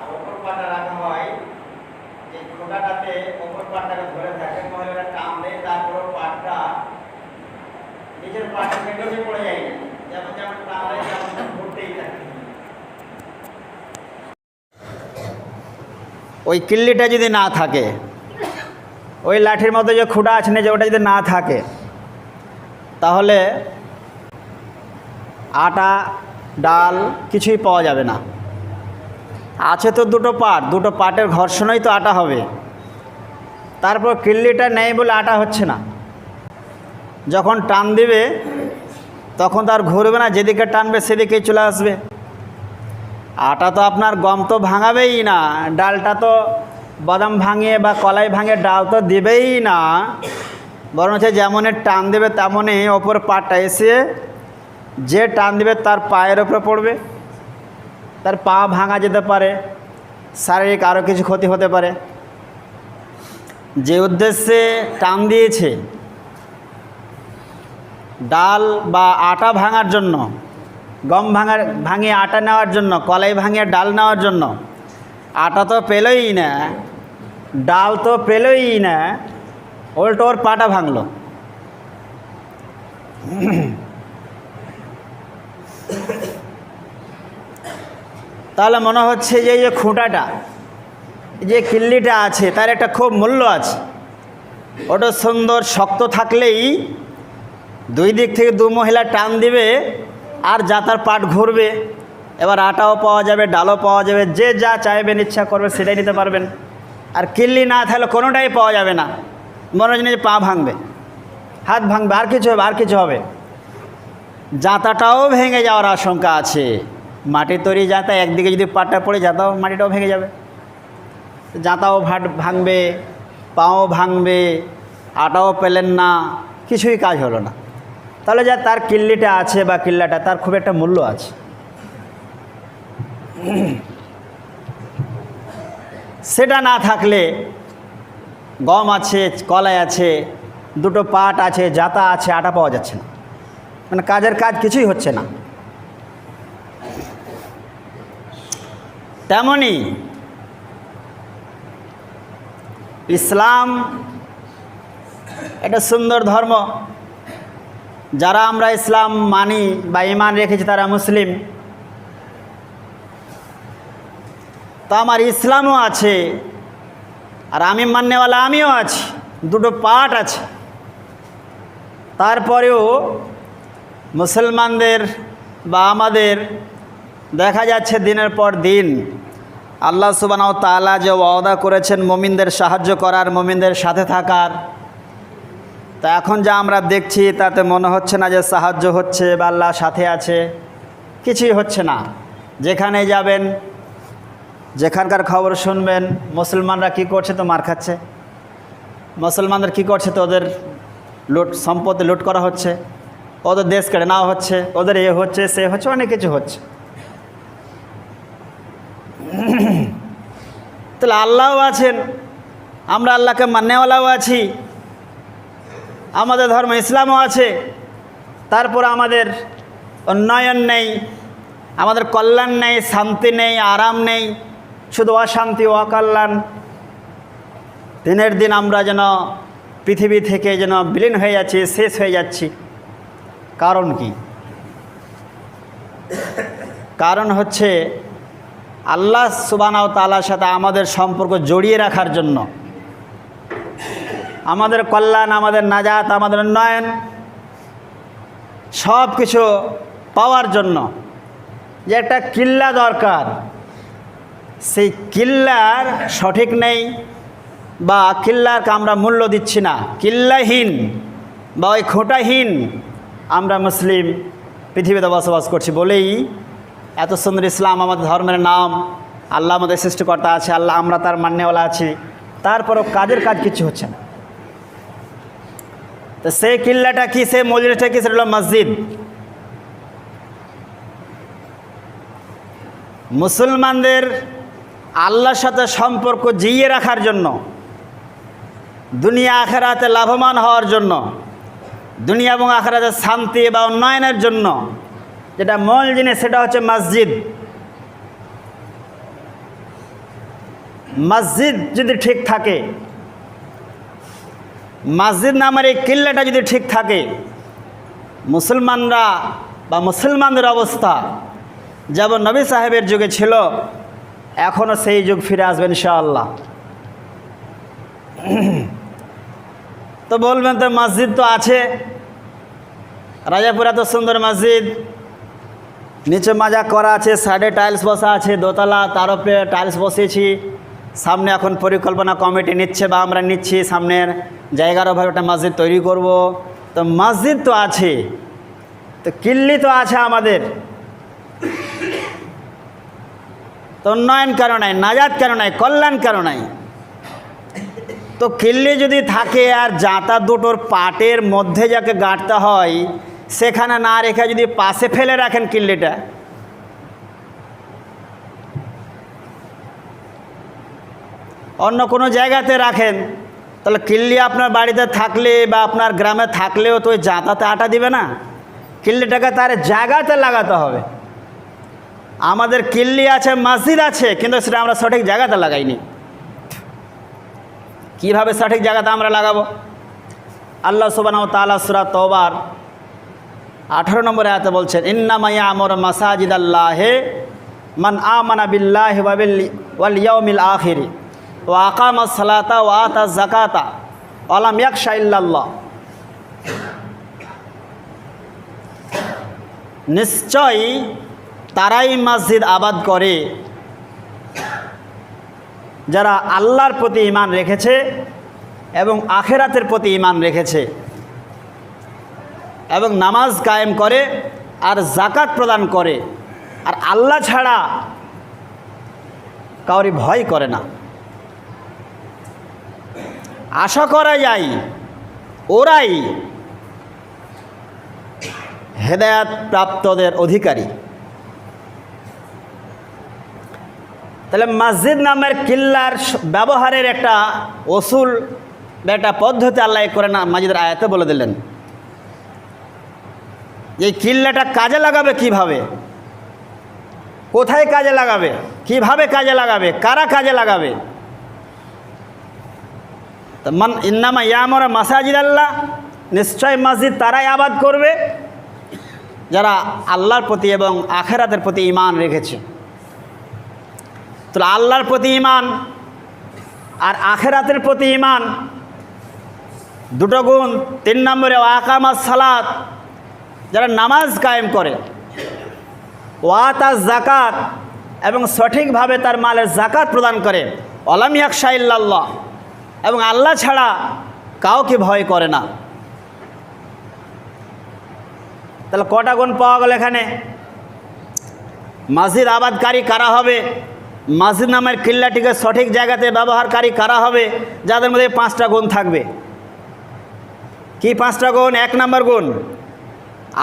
আর পাটা রাখা হয়। যে পাটটাকে ধরে থাকে মহিলারা তারপর পাটটা নিজের পড়ে যায়। যেমন যেমন তেমন ঘুরতেই থাকে। ওই কিল্লিটা যদি না থাকে, ওই লাঠির মধ্যে যে খুঁটা আছে না, যে ওটা যদি না থাকে, তাহলে আটা ডাল কিছুই পাওয়া যাবে না। আছে তো দুটো পাট, দুটো পাটের ঘর্ষণেই তো আটা হবে। তারপর কিল্লিটা নেই বলে আটা হচ্ছে না। যখন টান দিবে, তখন তো আর ঘুরবে না, যেদিকে টানবে সেদিকেই চলে আসবে। আটা তো আপনার গম তো ভাঙাবেই না, ডালটা তো বাদাম ভাঙিয়ে বা কলাই ভাঙিয়ে ডাল তো দেবেই না। বরং হচ্ছে যেমনই টান দেবে তেমনই ওপর পাটটা এসে যে টান দেবে তার পায়ের ওপরে পড়বে, তার পা ভাঙা যেতে পারে, শারীরিক আরও কিছু ক্ষতি হতে পারে। যে উদ্দেশ্যে টান দিয়েছে, ডাল বা আটা ভাঙার জন্য, গম ভাঙার, ভাঙিয়ে আটা নেওয়ার জন্য, কলাই ভাঙিয়ে ডাল নেওয়ার জন্য, আটা তো পেলই না, ডাল তো পেলই না, উল্টো ওর পাটা ভাঙলো। তাহলে মনে হচ্ছে যে এই যে খুঁটাটা যে কিল্লিটা আছে, তার একটা খুব মূল্য আছে। ওটা সুন্দর, শক্ত থাকলেই দুই দিক থেকে দু মহিলা টান দিবে, আর যা তার পাট ঘুরবে। এবার আটাও পাওয়া যাবে, ডালও পাওয়া যাবে, যে যা চাইবেন ইচ্ছা করবে, সেটাই নিতে পারবেন। আর কিল্লি না থাকলে কোনোটাই পাওয়া যাবে না। মনে হচ্ছে যে পা ভাঙবে। হাত ভাঙবে, আর কিছু হবে, আর কিছু হবে। জাতাটাও ভেঙে যাওয়ার আশঙ্কা আছে। মাটির তৈরি জাতা একদিকে যদি পাটটা পড়ে জাতাও মাটিটাও ভেঙে যাবে। জাতাও ভাট ভাঙবে, পাও ভাঙবে, আটাও পেলেন না, কিছুই কাজ হলো না। তাহলে যা তার কিল্লিটা আছে বা কিল্লাটা, তার খুব একটা মূল্য আছে। সেটা না থাকলে গম আছে, কলাই আছে, দুটো পাট আছে জাতা আছে, আটা পাওয়া যাচ্ছে না। মানে কাজের কাজ কিছুই হচ্ছে না। তেমনি ইসলাম এটা সুন্দর ধর্ম। যারা আমরা ইসলাম মানি বা ইমান রেখেছি তারা মুসলিম। তো আমার ইসলামও আছে, আর আমি মান্যওয়ালা আমিও আছি, দুটো পাঠ আছে। তারপরেও মুসলমানদের বা আমাদের দেখা যাচ্ছে দিনের পর দিন। আল্লাহ সুবানাও তালা যে ওয়াদা করেছেন মমিনদের সাহায্য করার, মমিনদের সাথে থাকার। তা এখন যা আমরা দেখছি, তাতে মনে হচ্ছে না যে সাহায্য হচ্ছে বা আল্লাহ সাথে আছে। কিছুই হচ্ছে না। যেখানে যাবেন, যেখানকার খবর শুনবেন, মুসলমানরা কি করছে তো মার খাচ্ছে? মুসলমানদের কি করছে তো ওদের লুট সম্পত্তি লুট করা হচ্ছে? ওদের দেশ কেড়ে নেওয়া হচ্ছে, ওদের এ হচ্ছে, সে হচ্ছে, অনেক কিছু হচ্ছে। তাহলে আল্লাহও আছেন, আমরা আল্লাহকে মান্যওয়ালাও আছি, আমাদের ধর্ম ইসলামও আছে, তারপর আমাদের উন্নয়ন নেই, আমাদের কল্যাণ নেই, শান্তি নেই, আরাম নেই, শুধু অশান্তি অকল্যাণ। দিনের দিন আমরা যেন পৃথিবী থেকে যেন বিলীন হয়ে যাচ্ছি, শেষ হয়ে যাচ্ছি। কারণ কি? কারণ হচ্ছে আল্লাহ সুবানাও তালার সাথে আমাদের সম্পর্ক জড়িয়ে রাখার জন্য। আমাদের কল্যাণ, আমাদের নাজাত, আমাদের উন্নয়ন সব কিছু পাওয়ার জন্য যে একটা কিল্লা দরকার। সেই কিল্লার সঠিক নেই বা কিল্লারকে আমরা মূল্য দিচ্ছি না। কিল্লাহীন বা ওই খোঁটাহীন আমরা মুসলিম পৃথিবীতে বসবাস করছি বলেই এত সুন্দর ইসলাম, আমাদের ধর্মের নাম, আল্লাহ আমাদের সৃষ্টিকর্তা আছে, আল্লাহ আমরা তার মান্যওয়ালা আছি। তারপরও কাজের কাজ কিছু হচ্ছে না। তো সেই কিল্লাটা কি, সেই মসজিদটা কি, সেটা হলো মসজিদ। মুসলমানদের আল্লাহর সাথে সম্পর্ক জিয়ে রাখার জন্য, দুনিয়া আখেরাতে লাভবান হওয়ার জন্য, দুনিয়া এবং আখেরাতে শান্তি বা উন্নয়নের জন্য যেটা মূল জিনিস, সেটা হচ্ছে মসজিদ। মসজিদ যদি ঠিক থাকে, মসজিদ নামের এই কিল্লাটা যদি ঠিক থাকে, মুসলমানরা বা মুসলমানদের অবস্থা যেমন নবী সাহেবের যুগে ছিল এখনও সেই যুগ ফিরে আসবে ইনশাআল্লাহ। তো বলবেন তো মসজিদ তো আছে, রাজাপুরা তো সুন্দর মসজিদ নিচে মাজা করা আছে সাইডে টাইলস বসা আছে, দোতলা, তার উপরে টাইলস বসিয়েছি। সামনে এখন পরিকল্পনা কমিটি নিচ্ছে বা আমরা নিচ্ছি, সামনের জায়গার অভাবে একটা মসজিদ তৈরি করব। তো মসজিদ তো আছে, তো কিল্লি তো আছে আমাদের। তো উন্নয়ন কেন নাই, নাজাদ কেন নাই, কল্যাণ কেন নাই? তো কিল্লি যদি থাকে আর জাঁতা দুটোর পাটের মধ্যে যাকে গাঁটতে হয় সেখানে না রেখে যদি পাশে ফেলে রাখেন কিল্লিটা। অন্য কোনো জায়গাতে রাখেন, তাহলে কিল্লি আপনার বাড়িতে থাকলে বা আপনার গ্রামে থাকলেও তো ওই জাঁতাতে আটা দিবে না। কিল্লিটাকে তার জায়গাতে লাগাতে হবে। আমাদের কিল্লি আছে, মসজিদ আছে, কিন্তু সেটা আমরা সঠিক জায়গাতে লাগাইনি। কীভাবে সঠিক জায়গাতে আমরা লাগাবো? আল্লাহ সুবান তালা সুরা তোবার আঠারো নম্বরে আয়াতে বলছেন ইন্নামাইয়া আমর মাসাজিদ আল্লাহে মান আমানা বিল্লাহ ওয়াল আখিরি ও আকাম সালাতা ও আতা জাকাতা আলাম ইয়াকশা ইল্লাল্লাহ। নিশ্চয়ই তারাই মসজিদ আবাদ করে যারা আল্লাহর প্রতি ইমান রেখেছে এবং আখেরাতের প্রতি ইমান রেখেছে। এবং নামাজ কায়েম করে আর জাকাত প্রদান করে। আর আল্লাহ ছাড়া কাউরি ভয় করে না। আশা করা যায়, ওরাই হেদায়াত প্রাপ্তদের অধিকারী। তাহলে মসজিদ নামের কিল্লার ব্যবহারের একটা অসুল বা একটা পদ্ধতি আল্লাহ করে না মাজিদের আয়াতে বলে দিলেন। এই কিল্লাটা কাজে লাগাবে কীভাবে? কোথায় কাজে লাগাবে? কীভাবে কাজে লাগাবে? কারা কাজে লাগাবে? মান ইন্নামা ইয়ামরা মাসাজিদ আল্লাহ নিশ্চয় মসজিদ তারাই আবাদ করবে, যারা আল্লাহর প্রতি এবং আখেরাতের প্রতি ইমান রেখেছে। তো আল্লাহর প্রতি ইমান আর আখেরাতের প্রতি ইমান দুটো গুণ। তিন নম্বরে ওয়াকামাস সালাত যারা নামাজ কায়েম করে ওয়াতাজ জাকাত এবং সঠিকভাবে তার মালের জাকাত প্রদান করে অলামিয়াক শাহিল্লাহ এবং আল্লাহ ছাড়া কাউকে ভয় করে না। তাহলে কটা গুণ পাওয়া গেল এখানে? মাসজিদ আবাদকারী কারা হবে? মাসজিদ নামের কিল্লাটিকে সঠিক জায়গাতে ব্যবহারকারী কারা হবে? যাদের মধ্যে পাঁচটা গুণ থাকবে। কি পাঁচটা গুণ? এক নম্বর গুণ।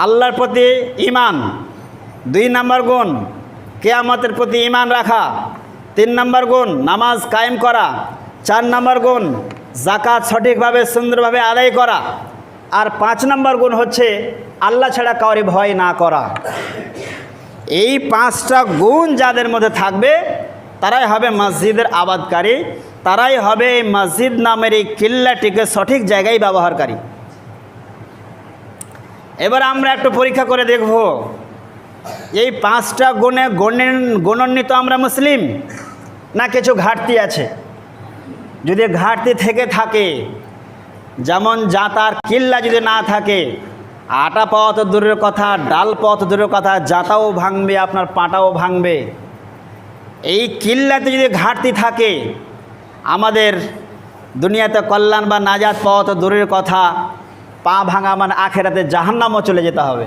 আল্লাহর প্রতি ইমান দুই নম্বর গুণ, কেয়ামতের প্রতি ইমান রাখা। তিন নম্বর গুণ, নামাজ কায়েম করা। চার নম্বর গুণ জাকাত সঠিকভাবে, সুন্দরভাবে আদায় করা। আর পাঁচ নম্বর গুণ হচ্ছে, আল্লাহ ছাড়া কাউরে ভয় না করা। এই পাঁচটা গুণ যাদের মধ্যে থাকবে, তারাই হবে মসজিদের আবাদকারী, তারাই হবে এই মসজিদ নামের এই কিল্লাটিকে সঠিক জায়গায় ব্যবহারকারী। এবার আমরা একটু পরীক্ষা করে দেখব। এই পাঁচটা গুণে গণেন, গণান্বিত আমরা মুসলিম না কিছু ঘাটতি আছে? যদি ঘাটতি থেকে থাকে, যেমন জাতার কিল্লা যদি না থাকে, আটা পাওয়া তো দূরের কথা, ডাল পাওয়া তো দূরের কথা, জাতাও ভাঙবে, আপনার পাটাও ভাঙবে। এই কিল্লাতে যদি ঘাটতি থাকে, আমাদের দুনিয়াতে কল্যাণ বা নাজাত পাওয়া তো দূরের কথা পা ভাঙা মানে আখেরাতে জাহান্নামও চলে যেতে হবে।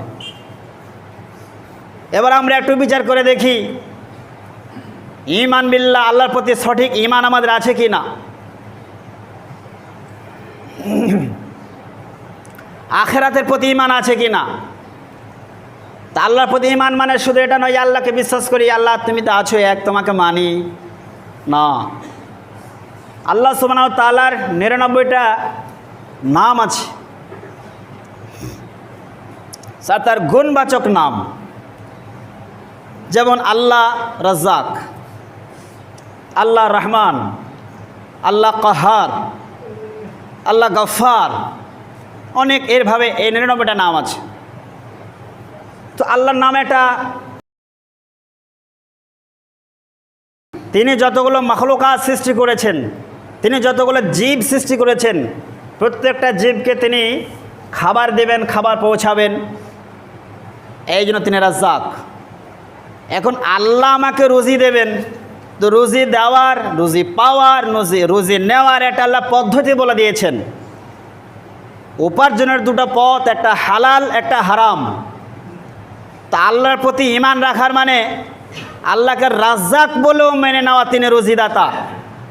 এবার আমরা একটু বিচার করে দেখি ইমান বিল্লাহ আল্লাহর প্রতি সঠিক ইমান আমাদের আছে কি না? আখেরাতের প্রতি ইমান আছে কি না? তা আল্লাহর প্রতি ইমান মানে শুধু এটা নয়, আল্লাহকে বিশ্বাস করি, আল্লাহ তুমি তো আছো এক, তোমাকে মানি না। আল্লাহ সুবাহ তালার নিরানব্বইটা নাম আছে। তার গুণবাচক নাম। যেমন আল্লাহ রাজ্জাক, আল্লাহ রহমান, আল্লাহ কাহার, আল্লাহ গফার অনেক এরভাবে এই নিরানব্বইটা নাম আছে। তো আল্লাহর নাম একটা তিনি যতগুলো মখলুকাত সৃষ্টি করেছেন, তিনি যতগুলো জীব সৃষ্টি করেছেন, প্রত্যেকটা জীবকে তিনি খাবার দেবেন, খাবার পৌঁছাবেন। এই জন্য তিনি রাজ্জাক। এখন আল্লাহ আমাকে রুজি দেবেন। তো রুজি দেওয়ার, রুজি পাওয়ার, রুজি রুজি নেওয়ার একটা আল্লাহ পদ্ধতি বলে দিয়েছেন। উপার্জনের দুটো পথ, একটা হালাল, একটা হারাম। তা আল্লাহর প্রতি ইমান রাখার মানে আল্লাহকে রাজ্জাক বলেও মেনে নেওয়া তিনি রুজিদাতা।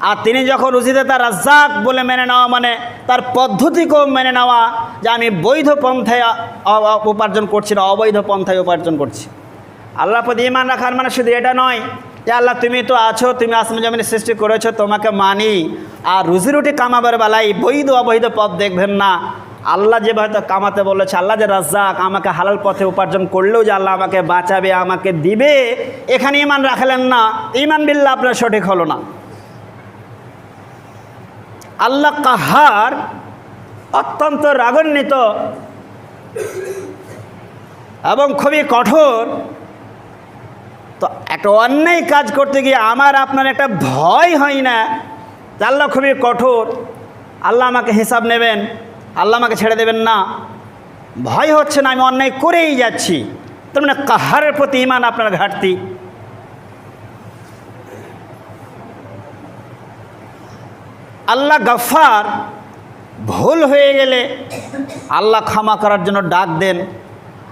আর তিনি যখন রুজিদাতা রাজ্জাক বলে মেনে নেওয়া মানে তার পদ্ধতিকেও মেনে নেওয়া যে আমি বৈধ পন্থায় উপার্জন করছি না, অবৈধ পন্থায় উপার্জন করছি। আল্লাহ প্রতি ইমান রাখার মানে শুধু এটা নয় যে আল্লাহ, তুমি তো আছো, তুমি আসমান জমিনে সৃষ্টি করেছ, তোমাকে মানি। আর রুজি রুটি কামাবার বেলায় বৈধ, অবৈধ পথ দেখবেন না। আল্লাহ যে হয়তো কামাতে বলেছে, আল্লাহ যে রাজ্জাক আমাকে হালাল পথে উপার্জন করলেও যে আল্লাহ আমাকে বাঁচাবে, আমাকে দিবে, এখানে ইমান রাখলেন না। ইমান বিল্লা আপনার সঠিক হলো না। আল্লাহ কাহার অত্যন্ত রাগান্বিত এবং খুবই কঠোর। তো একটা অন্যায় কাজ করতে গিয়ে আমার আপনার একটা ভয় হয় না? আল্লাহ খুবই কঠোর। আল্লাহ আমাকে হিসাব নেবেন, আল্লাহ আমাকে ছেড়ে দেবেন না। ভয় হচ্ছে না, আমি অন্যায় করেই যাচ্ছি। তার মানে কাহারের প্রতি ইমান আপনার ঘাটতি। আল্লাহ গফার ভুল হয়ে গেলে আল্লাহ ক্ষমা করার জন্য ডাক দেন।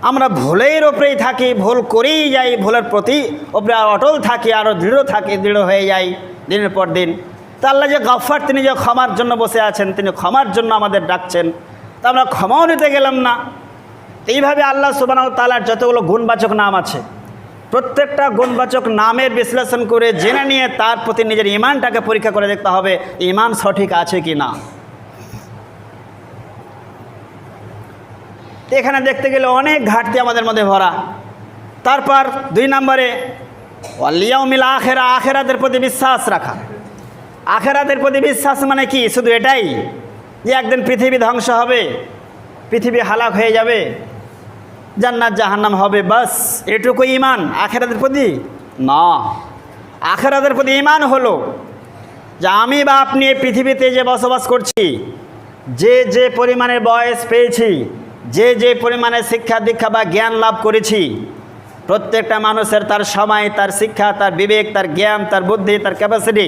আমরা ভুলের ওপরেই থাকি, ভুল করেই যাই, ভুলের প্রতি ওপরে আর অটল থাকি আরও দৃঢ় থাকি, দৃঢ় হয়ে যাই দিনের পর দিন। তা আল্লাহ যে গফার তিনি যে ক্ষমার জন্য বসে আছেন, তিনি ক্ষমার জন্য আমাদের ডাকছেন। তা আমরা ক্ষমাও নিতে গেলাম না। এইভাবে আল্লাহ সুবাহ তালার যতগুলো গুণবাচক নাম আছে প্রত্যেকটা গুণবাচক নামের বিশ্লেষণ করে জেনে নিয়ে তার প্রতি নিজের ইমানটাকে পরীক্ষা করে দেখতে হবে, ইমান সঠিক আছে কি না। এখানে দেখতে গেলে অনেক ঘাটতি আমাদের মধ্যে ভরা। তারপর দুই নম্বরে অলিয়াউমিল আখেরা আখেরাদের প্রতি বিশ্বাস রাখা। আখেরাদের প্রতি বিশ্বাস মানে কি? শুধু এটাই যে একদিন পৃথিবী ধ্বংস হবে, পৃথিবী হালাক হয়ে যাবে জান্নাত জাহান্নাম হবে, বাস এটুকু ইমান আখেরাদের প্রতি? না। আখেরাদের প্রতি ইমান হলো যে আমি বা আপনি এই পৃথিবীতে যে বসবাস করছি, যে যে পরিমাণে বয়স পেয়েছি, যে যে পরিমাণে শিক্ষা দীক্ষা বা জ্ঞান লাভ করেছি, প্রত্যেকটা মানুষের তার সময়, তার শিক্ষা, তার বিবেক, তার জ্ঞান, তার বুদ্ধি, তার ক্যাপাসিটি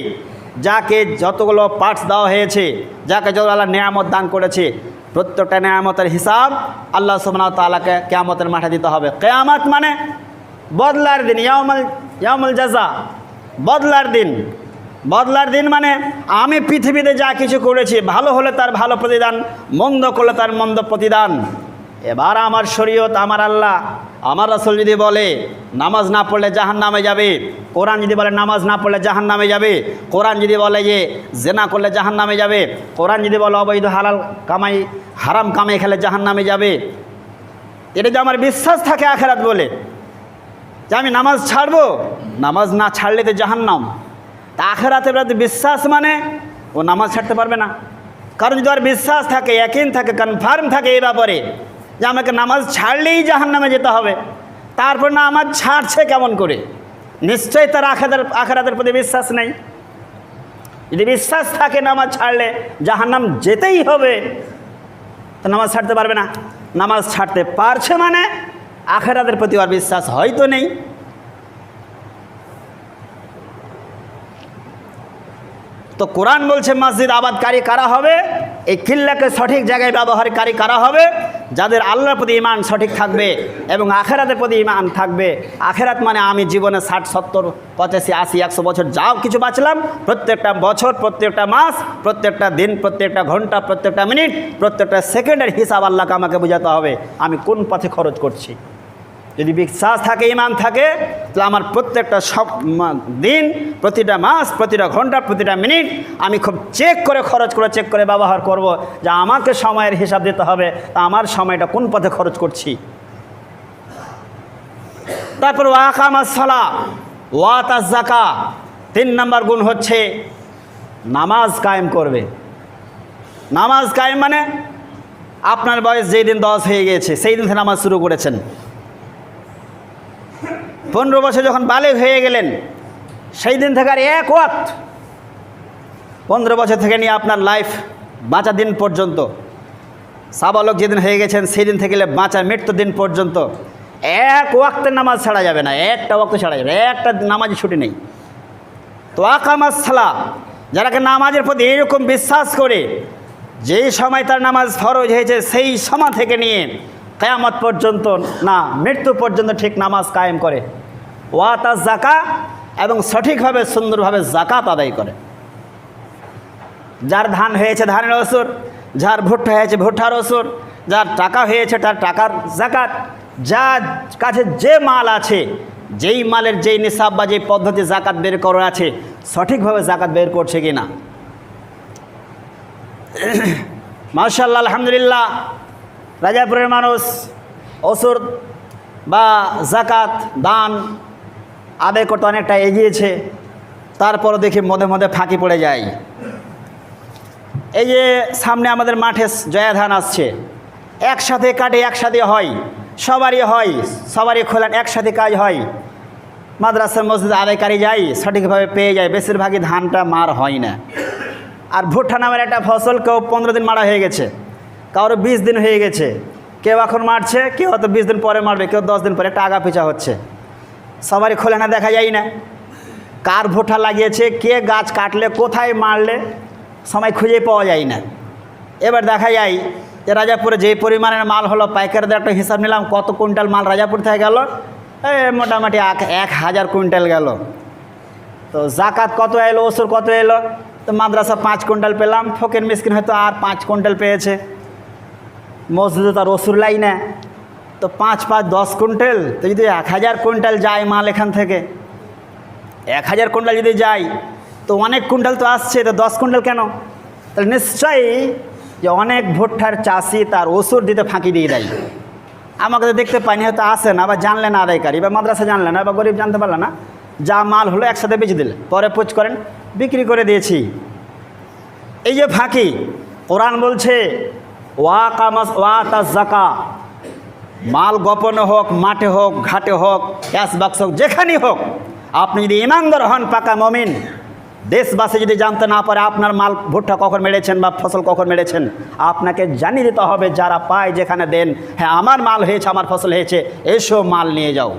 যাকে যতগুলো পার্টস দেওয়া হয়েছে, যাকে যত আল্লাহ নিয়ামত দান করেছে প্রত্যেকটা নেয়ামতের হিসাব আল্লাহ সুবহানাহু তালাকে কেয়ামতের মাঠে দিতে হবে। কেয়ামত মানে বদলার দিন ইয়ামল ইয়ামল জাজা। বদলার দিন। বদলার দিন মানে আমি পৃথিবীতে যা কিছু করেছি, ভালো হলে তার ভালো প্রতিদান, মন্দ করলে তার মন্দ প্রতিদান। এবার আমার শরীয়ত, আমার আল্লাহ আমার রাসূল যদি বলে, নামাজ না পড়লে জাহান নামে যাবে? কোরআন যদি বলে, নামাজ না পড়লে জাহান নামে যাবে? কোরআন যদি বলে যে, জেনা করলে জাহান নামে যাবে? কোরআন যদি বলে, অবৈধ হালাল কামাই, হারাম কামাই খেলে জাহান নামে যাবে? এটা যে আমার বিশ্বাস থাকে আখেরাত বলে। যে আমি নামাজ ছাড়বো? নামাজ না ছাড়লে তো জাহান্নাম। তা আখেরাতে বিশ্বাস মানে ও নামাজ ছাড়তে পারবে না। কারণ যদি আর বিশ্বাস থাকে একিন থাকে কনফার্ম থাকে এই ব্যাপারে যে আমাকে নামাজ ছাড়লেই জাহান নামে যেতে হবে। তারপর না আমার ছাড়ছে কেমন করে? নিশ্চয়ই তার আখেরাতের আখেরাদের প্রতি বিশ্বাস নেই। যদি বিশ্বাস থাকে নামাজ ছাড়লে জাহান্নাম যেতেই হবে, তো নামাজ ছাড়তে পারবে না। নামাজ ছাড়তে পারছে মানে আখেরাদের প্রতি আর বিশ্বাস হয়তো নেই। তো কোরআন বলছে, মসজিদ আবাদকারী কারা হবে? এই কিল্লাকে সঠিক জায়গায় ব্যবহারকারী কারা হবে? যাদের আল্লাহর প্রতি ইমান সঠিক থাকবে এবং আখেরাতের প্রতি ইমান থাকবে। আখেরাত মানে আমি জীবনে ষাট, সত্তর, পঁচাশি, আশি, একশো বছর যাও কিছু বাঁচলাম। প্রত্যেকটা বছর, প্রত্যেকটা মাস, প্রত্যেকটা দিন, প্রত্যেকটা ঘণ্টা, প্রত্যেকটা মিনিট, প্রত্যেকটা সেকেন্ডের হিসাব আল্লাহকে আমাকে বোঝাতে হবে। আমি কোন পথে খরচ করছি? যদি বিশ্বাস থাকে ইমান থাকে, তাহলে আমার প্রত্যেকটা সব দিন, প্রতিটা মাস, প্রতিটা ঘণ্টা, প্রতিটা মিনিট আমি খুব চেক করে, খরচ করে চেক করে ব্যবহার করব যে আমাকে সময়ের হিসাব দিতে হবে, তা আমার সময়টা কোন পথে খরচ করছি। তারপর ওয়াকামাসালা ওয়াতা জাকা তিন নাম্বার গুণ হচ্ছে নামাজ কায়েম করবে। নামাজ কায়েম মানে আপনার বয়স যেই দিন দশ হয়ে গিয়েছে, সেই দিন থেকে নামাজ শুরু করেছেন। পনেরো বছর যখন বালেগ হয়ে গেলেন, সেই দিন থেকে আর এক ওয়াক্ত পনেরো বছর থেকে নিয়ে আপনার লাইফ বাঁচা দিন পর্যন্ত, সাবালক যেদিন হয়ে গেছেন সেই দিন থেকে বাঁচা মৃত্যু দিন পর্যন্ত এক ওয়াক্তের নামাজ ছাড়া যাবে না, একটা ওয়াক্ত ছাড়া যাবে একটা নামাজ ছুটি নেই। তো আকামাজ সালা, যারাকে নামাজের প্রতি এইরকম বিশ্বাস করে, যেই সময় তার নামাজ ফরজ হয়েছে, সেই সময় থেকে নিয়ে কেয়ামত পর্যন্ত না, মৃত্যু পর্যন্ত ঠিক নামাজ কায়েম করে। ওয়াতা জাকা এবং সঠিকভাবে, সুন্দরভাবে জাকাত আদায় করে। যার ধান হয়েছে ধানের ওসুর যার ভুট্টা হয়েছে ভুট্টার ওসুর যার টাকা হয়েছে তার টাকার জাকাত যার কাছে যে মাল আছে, যেই মালের যেই নিসাব বা যেই পদ্ধতি জাকাত বের করা আছে, সঠিকভাবে জাকাত বের করছে কি না মার্শাল্লাহ আলহামদুলিল্লাহ, রাজাপুরের মানুষ অসুর বা জাকাত দান আদায় করতে অনেকটা এগিয়েছে তারপর দেখি মধ্যে মধ্যে ফাঁকি পড়ে যায়। এই যে সামনে আমাদের মাঠে জয়া ধান আসছে, একসাথে কাটে, একসাথে হয়, সবারই হয়, সবারই খোলান, একসাথে কাজ হয়। মাদ্রাসার মসজিদে আদায়কারী যাই, সঠিকভাবে পেয়ে যায়, বেশিরভাগই ধানটা মার হয় না। আর ভুট্টা নামের একটা ফসল কেউ পনেরো দিন মারা হয়ে গেছে, কারও বিশ দিন হয়ে গেছে। কেউ এখন মারছে, কেউ হয়তো বিশ দিন পরে মারবে, কেউ দশ দিন পরে, একটা পিছা হচ্ছে। সবারই খোলে না, দেখা যায় না। কার ভোটা লাগিয়েছে, কে গাছ কাটলে, কোথায় মারলে সময় খুঁজে পাওয়া যায় না। এবার দেখা যায়, যে রাজাপুরে যে পরিমাণের মাল হলো, পাইকারদের একটা হিসাব নিলাম, কত কুইন্টাল মাল রাজাপুর থেকে গেল? মোটামুটি এক এক হাজার কুইন্টাল গেল। তো জাকাত কত এলো ওসুর কত এলো? তো মাদ্রাসা পাঁচ কুইন্টাল পেলাম, ফকের মিসকিন হয়তো আর পাঁচ কুইন্টাল পেয়েছে। মসজিদে তার ওসুর লাই না। তো পাঁচ পাঁচ দশ কুইন্টাল, তো যদি এক হাজার কুইন্টাল যায় মাল এখান থেকে, এক হাজার কুইন্টাল যদি যায়, তো অনেক কুইন্টাল তো আসছে, তো দশ কুইন্টাল কেন? তাহলে নিশ্চয়ই যে অনেক ভুট্টার চাষি তার ওষুধ দিতে ফাঁকি দিয়ে দেয়। আমাকে তো দেখতে পাইনি, হয়তো আসে না, বা জানলে না আদায়কারী, বা মাদ্রাসা জানলে না, বা গরিব জানতে পারলে না, যা মাল হলো একসাথে বেঁচে দিলে। পরে পোচ করেন, বিক্রি করে দিয়েছি। এই যে ফাঁকি, কোরআন বলছে, ওয়া কামাস, ওয়া তা জাকা মাল গোপনে হোক, মাঠে হোক, ঘাটে হোক, ক্যাশ বাক্স হোক, যেখানেই হোক, আপনি যদি ইমানদার হন, পাকা মমিন, দেশবাসী যদি জানতে না পারে আপনার মাল ভুট্টা কখন মেরেছেন বা ফসল কখন মেরেছেন, আপনাকে জানিয়ে দিতে হবে, যারা পায় যেখানে দেন হ্যাঁ আমার মাল হয়েছে, আমার ফসল হয়েছে, এসো মাল নিয়ে যাও।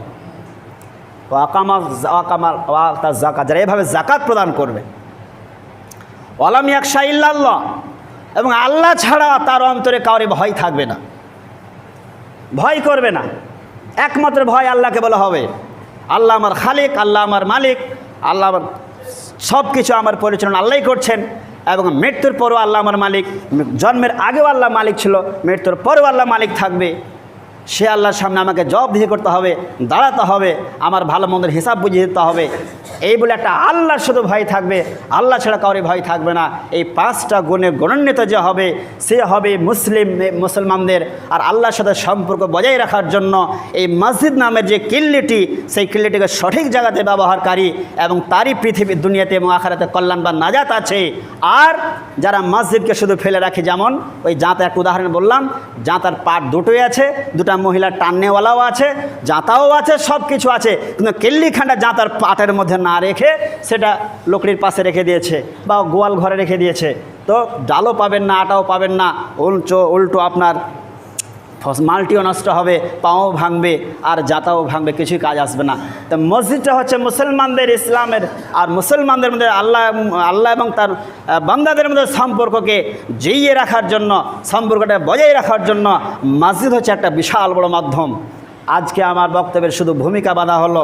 জাকাত, যারা এভাবে জাকাত প্রদান করবে, ওয়ালাম ইয়াকশা ইল্লাল্লাহ, এবং আল্লাহ ছাড়া তার অন্তরে কাউরে ভয় থাকবে না। ভয় করবে না। একমাত্র ভয় আল্লাহকে বলা হবে। আল্লাহ আমার খালিক, আল্লাহ আমার মালিক, আল্লাহ আমার সব কিছু আমার পরিচালনা আল্লাহই করছেন এবং মৃত্যুর পরও আল্লাহ আমার মালিক। জন্মের আগেও আল্লাহ মালিক ছিল, মৃত্যুর পরও আল্লাহ মালিক থাকবে। সে আল্লাহর সামনে আমাকে জবাবদিহি করতে হবে, দাঁড়াতে হবে, আমার ভালো মন্দের হিসাব বুঝিয়ে দিতে হবে। এই বলে একটা আল্লাহর শুধু ভয় থাকবে, আল্লাহ ছাড়া কাউরে ভয় থাকবে না। এই পাঁচটা গুণে গণান্বিত যে হবে, সে হবে মুসলিম, মুসলমানদের। আর আল্লাহর সাথে সম্পর্ক বজায় রাখার জন্য এই মসজিদ নামের যে কিল্লিটি, সেই কিল্লিটিকে সঠিক জায়গাতে ব্যবহারকারী এবং তারই পৃথিবী, দুনিয়াতে এবং আখারাতে কল্যাণ বা নাজাত আছে। আর যারা মসজিদকে শুধু ফেলে রাখে, যেমন ওই জাঁতা একটা উদাহরণ বললাম, জাঁতার পাট দুটোই আছে, দুটা মহিলা টান্নেওয়ালাও আছে, জাঁতাও আছে সব কিছু আছে। কিন্তু কেল্লিখান্ডা জাঁতার পাটের মধ্যে না রেখে সেটা লকড়ির পাশে রেখে দিয়েছে বা গোয়াল ঘরে রেখে দিয়েছে। তো ডালও পাবেন না, আটাও পাবেন না, উল্টো উল্টো আপনার মালটিও নষ্ট হবে, পাও ভাঙবে, আর জাতাও ভাঙবে, কিছুই কাজ আসবে না। তো মসজিদটা হচ্ছে মুসলমানদের ইসলামের, আর মুসলমানদের মধ্যে আল্লাহ আল্লাহ এবং তার বান্দাদের মধ্যে সম্পর্ককে জিইয়ে রাখার জন্য, সম্পর্কটা বজায় রাখার জন্য মসজিদ হচ্ছে একটা বিশাল বড় মাধ্যম। আজকে আমার বক্তব্যের শুধু ভূমিকা বাঁধা হলো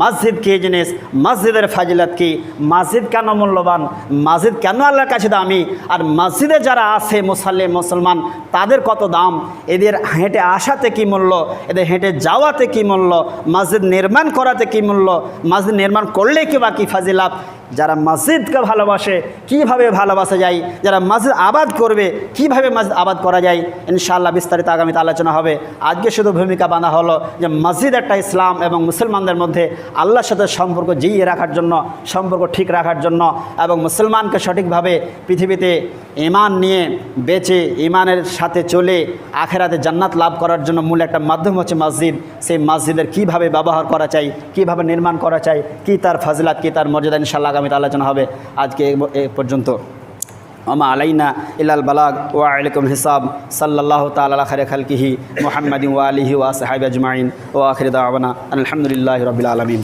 মসজিদ কী জিনিস? মসজিদের ফাজিলাত কি? মসজিদ কেন মূল্যবান? মসজিদ কেন আল্লাহর কাছে দামি? আর মসজিদে যারা আছে মুসাল্লি, মুসলমান, তাদের কত দাম? এদের হেঁটে আসাতে কি মূল্য? এদের হেঁটে যাওয়াতে কি মূল্য? মসজিদ নির্মাণ করাতে কি মূল্য? মসজিদ নির্মাণ করলে কি বা কী ফাজিলাত? যারা মসজিদকে ভালোবাসে, কীভাবে ভালোবাসা যায়, যারা মসজিদ আবাদ করবে, কীভাবে মসজিদ আবাদ করা যায়, ইনশাআল্লাহ বিস্তারিত আগামীতে আলোচনা হবে। আজকে শুধু ভূমিকা বাঁধা হলো যে মসজিদ একটা ইসলাম এবং মুসলমানদের মধ্যে আল্লাহর সাথে সম্পর্ক জিয়ে রাখার জন্য, সম্পর্ক ঠিক রাখার জন্য এবং মুসলমানকে সঠিকভাবে পৃথিবীতে ইমান নিয়ে বেঁচে ইমানের সাথে চলে আখেরাতে জান্নাত লাভ করার জন্য মূল একটা মাধ্যম হচ্ছে মসজিদ। সেই মসজিদের কীভাবে ব্যবহার করা চাই কীভাবে নির্মাণ করা চাই কি তার ফজলাত, কি তার মর্যাদা ইনশাল্লাহ আগামীতে আলোচনা হবে আজকে এ- পর্যন্ত। আমা আলাইনা ইলাল বালাগ ওয়া আলাইকুম হিসাব। সাল্লাহ তাআলা খারে খালকিহি মোহাম্মদ ওয়ালিহি ওয়া সাহাবি আজমাইন। ও আখির দাওয়ানা আলহামদুলিল্লাহ রবিল আলামিন।